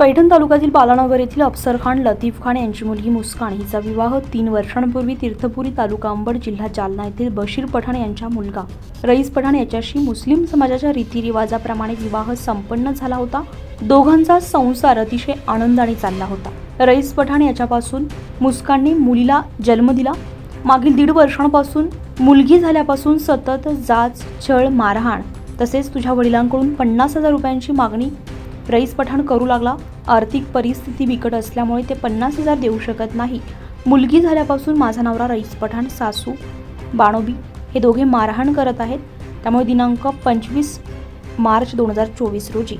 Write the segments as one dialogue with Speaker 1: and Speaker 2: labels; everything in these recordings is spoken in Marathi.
Speaker 1: पैठण तालुक्यातील बालानगर येथील अफसर खान लतीफ खान यांची मुलगी मुस्कान हिचा विवाह तीन वर्षांपूर्वी तीर्थपुरी तालुका अंबड जिल्हा जालना येथील बशीर पठाण यांच्या मुलगा. रईस पठाण याच्याशी मुस्लिम समाजाच्या रीतिरिवाजाप्रमाणे विवाह संपन्न झाला होता. दोघांचा संसार अतिशय आनंदाने चालला होता. रईस पठाण याच्यापासून मुस्कानने मुलीला जन्म दिला. मागील दीड वर्षांपासून मुलगी झाल्यापासून सतत जाच छळ मारहाण तसेच तुझ्या वडिलांकडून पन्नास हजार रुपयांची मागणी रईस पठाण करू लागला. आर्थिक परिस्थिती बिकट असल्यामुळे ते पन्नास हजार देऊ शकत नाही. मुलगी झाल्यापासून माझा नवरा रईस पठाण सासू बाणोबी हे दोघे मारहाण करत आहेत. त्यामुळे दिनांक पंचवीस मार्च दोन हजार चोवीस रोजी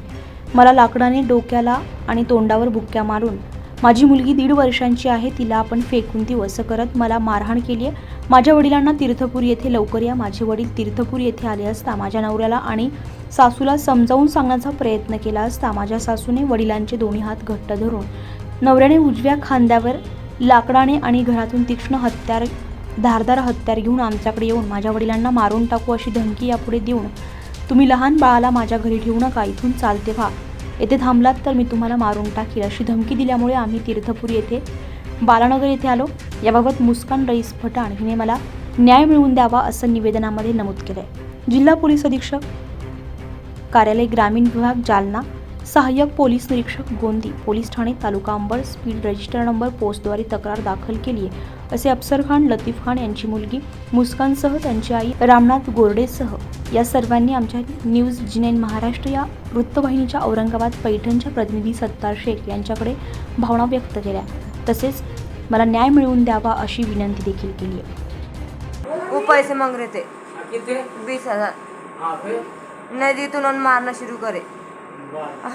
Speaker 1: मला लाकडाने डोक्याला आणि तोंडावर बुक्क्या मारून माझी मुलगी दीड वर्षांची आहे तिला आपण फेकून देऊ असं करत मला मारहाण केली आहे. माझ्या वडिलांना तीर्थपूर येथे लवकर या. माझे वडील तीर्थपूर येथे आले असता माझ्या नवऱ्याला आणि सासूला समजावून सांगण्याचा प्रयत्न केला असता माझ्या सासूने वडिलांचे दोन्ही हात घट्ट धरून नवऱ्याने उजव्या खांद्यावर लाकडाने आणि घरातून तीक्ष्ण हत्यार धारदार हत्यार घेऊन आमच्याकडे येऊन माझ्या वडिलांना मारून टाकू अशी धमकी यापुढे देऊन तुम्ही लहान बाळाला माझ्या घरी ठेवू नका इथून चालते व्हा. येथे थांबलात तर मी तुम्हाला मारून टाकील अशी धमकी दिल्यामुळे आम्ही तीर्थपुरी येथे बालानगर येथे आलो. याबाबत मुस्कान रईस फटाण हिने मला न्याय मिळवून द्यावा असं निवेदनामध्ये नमूद केलं आहे जिल्हा पोलीस अधीक्षक कार्यालय ग्रामीण विभाग जालना. सहाय्यक पोलीस निरीक्षक गोंदी पोलीस ठाणे तालुका अंबड स्पीड रजिस्टर नंबर पोस्टद्वारे तक्रार दाखल केली आहे. असे अफसर खान लतीफ खान यांची मुलगी मुस्कानसह त्यांची आई रामनाथ गोरडेसह या सर्वांनी आमच्या न्यूज जिनेन महाराष्ट्र या वृत्तवाहिनीच्या औरंगाबाद पैठणच्या प्रतिनिधी सत्तार शेख यांच्याकडे भावना व्यक्त केल्या. तसेच मला न्याय मिळवून द्यावा अशी विनंती देखील केली आहे.
Speaker 2: पैसे मांग रहे थे
Speaker 3: कितने
Speaker 2: बीस हजार.
Speaker 3: हाँ
Speaker 2: तो? उन्होंने मारना शुरू करे.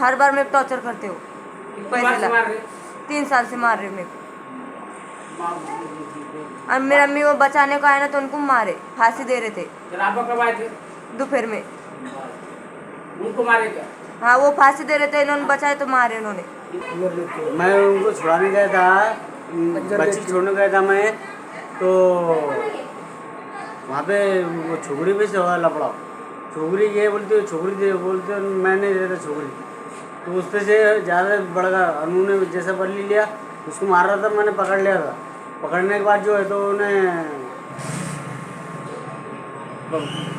Speaker 2: हर बार मेरे टॉर्चर करते हो।
Speaker 3: कितनी
Speaker 2: पैसे ला- तीन साल से मार रहे मेरे को। और मेरा अम्मी वो बचाने को आए ना तो उनको मारे फांसी दे रहे थे।
Speaker 3: फिर आप कब आए थे?
Speaker 2: दोपहर में।
Speaker 3: उनको मारे क्या?
Speaker 2: हाँ वो फांसी दे रहे थे इन्होंने बचाए तो मारे उन्होंने
Speaker 4: मैं उनको छुड़ाने गया था बच्ची छोड़ने गया था मैं तो वहाँ पे वो छोकरी पे से हुआ लपड़ा छोकरी ये बोलती है छोकरी दे बोलते हैं, मैं नहीं देता छोकरी तो उस पे से ज़्यादा बढ़ गया। उन्होंने जैसा बल्ली लिया उसको मार रहा था मैंने पकड़ लिया था। पकड़ने के बाद जो है तो उन्हें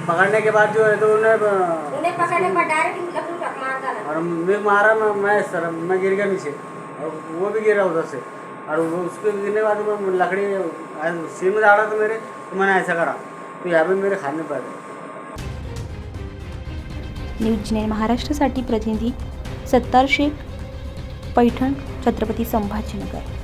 Speaker 4: पकड़ने के बाद जो है तो उन्हें
Speaker 5: उन्हें पकड़ने पर डायरेक्ट
Speaker 4: और मैं मारा मैं मैं सर मैं गिर गया नीचे। और वो भी गिरा उधर से। और वो उसके गिरने के बाद मैं लकड़ी सिर में डाला था मेरे तो मैंने ऐसा करा। तो यहाँ पे मेरे खाने पर
Speaker 1: न्यूज जिनेन महाराष्ट्रासाठी प्रतिनिधी सत्तार शेख पैठण छत्रपती संभाजीनगर.